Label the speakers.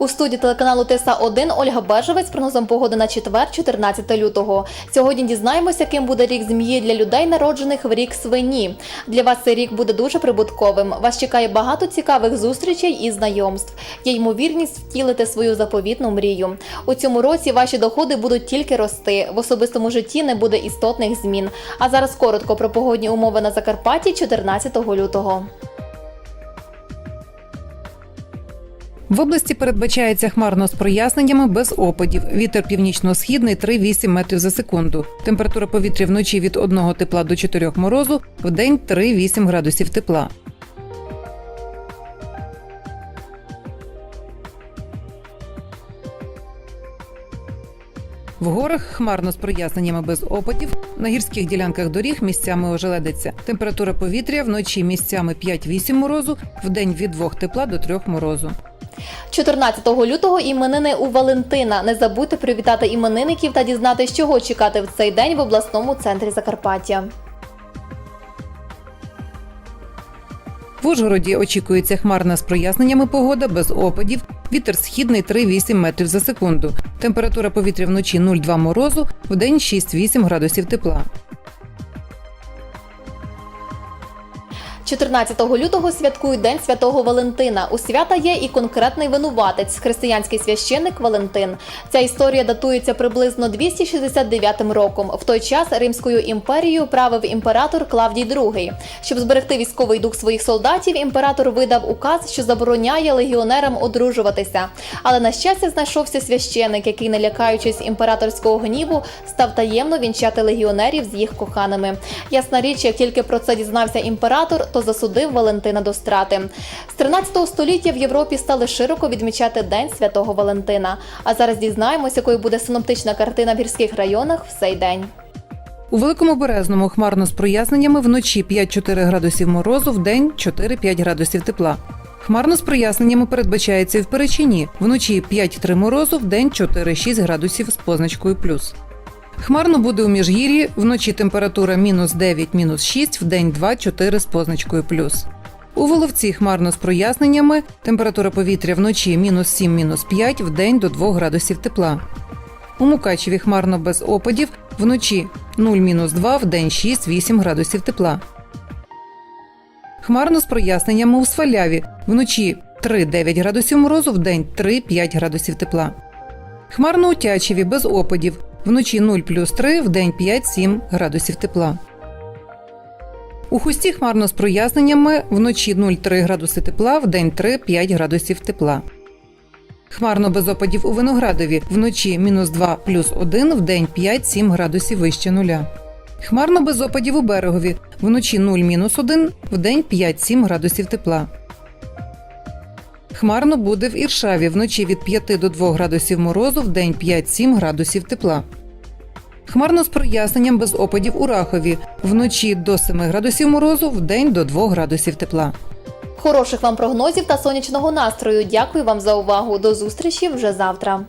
Speaker 1: У студії телеканалу Теса 1 Ольга Бежевець з прогнозом погоди на четвер, 14 лютого. Сьогодні дізнаємося, яким буде рік змії для людей, народжених в рік свині. Для вас цей рік буде дуже прибутковим. Вас чекає багато цікавих зустрічей і знайомств. Є ймовірність втілити свою заповітну мрію. У цьому році ваші доходи будуть тільки рости. В особистому житті не буде істотних змін. А зараз коротко про погодні умови на Закарпатті 14 лютого.
Speaker 2: В області передбачається хмарно з проясненнями без опадів. Вітер північно-східний 3-8 метрів за секунду. Температура повітря вночі від 1 тепла до 4 морозу, в день 3-8 градусів тепла. В горах хмарно з проясненнями без опадів. На гірських ділянках доріг місцями ожеледиться. Температура повітря вночі місцями 5-8 морозу, в день від 2 тепла до 3 морозу.
Speaker 1: 14 лютого іменини у Валентина. Не забудьте привітати іменинників та дізнатися, чого чекати в цей день в обласному центрі Закарпаття.
Speaker 2: В Ужгороді очікується хмарна з проясненнями погода без опадів. Вітер східний 3-8 метрів за секунду. Температура повітря вночі 0,2 морозу, в день 6-8 градусів тепла.
Speaker 1: 14 лютого святкують День Святого Валентина. У свята є і конкретний винуватець християнський священник Валентин. Ця історія датується приблизно 269 роком. В той час Римською імперією правив імператор Клавдій II. Щоб зберегти військовий дух своїх солдатів, імператор видав указ, що забороняє легіонерам одружуватися. Але на щастя знайшовся священик, який, не лякаючись імператорського гніву, став таємно вінчати легіонерів з їх коханими. Ясна річ, як тільки про це дізнався імператор, то засудив Валентина до страти. З 13 століття в Європі стали широко відмічати День Святого Валентина. А зараз дізнаємось, якою буде синоптична картина в гірських районах в цей день.
Speaker 2: У великому березному хмарно з проясненнями вночі 5-4 градусів морозу, в день 4-5 градусів тепла. Хмарно з проясненнями передбачається і в Перечині. Вночі 5-3 морозу, в день 4-6 градусів з позначкою плюс. Хмарно буде у Міжгір'ї, вночі температура мінус 9, мінус 6, в день 2-4 з позначкою плюс. У Воловці хмарно з проясненнями, температура повітря вночі мінус 7, мінус 5, в день до 2 градусів тепла. У Мукачеві хмарно без опадів, вночі 0 мінус 2, в день 6-8 градусів тепла. Хмарно з проясненнями у Сваляві, вночі 3-9 градусів морозу, в день 3-5 градусів тепла. Хмарно у Тячеві без опадів, вночі 0 плюс 3, в день 5-7 градусів тепла. У хусті хмарно з проясненнями, вночі 0,3 градуси тепла, в день 3-5 градусів тепла. Хмарно без опадів у Виноградові, вночі мінус 2 плюс 1, в день 5-7 градусів вище нуля. Хмарно без опадів у берегові, вночі 0 мінус 1, в день 5-7 градусів тепла. Хмарно буде в Іршаві, вночі від 5 до 2 градусів морозу, в день 5-7 градусів тепла. Хмарно з проясненням без опадів у Рахові, вночі до 7 градусів морозу, в день до 2 градусів тепла.
Speaker 1: Хороших вам прогнозів та сонячного настрою. Дякую вам за увагу. До зустрічі вже завтра.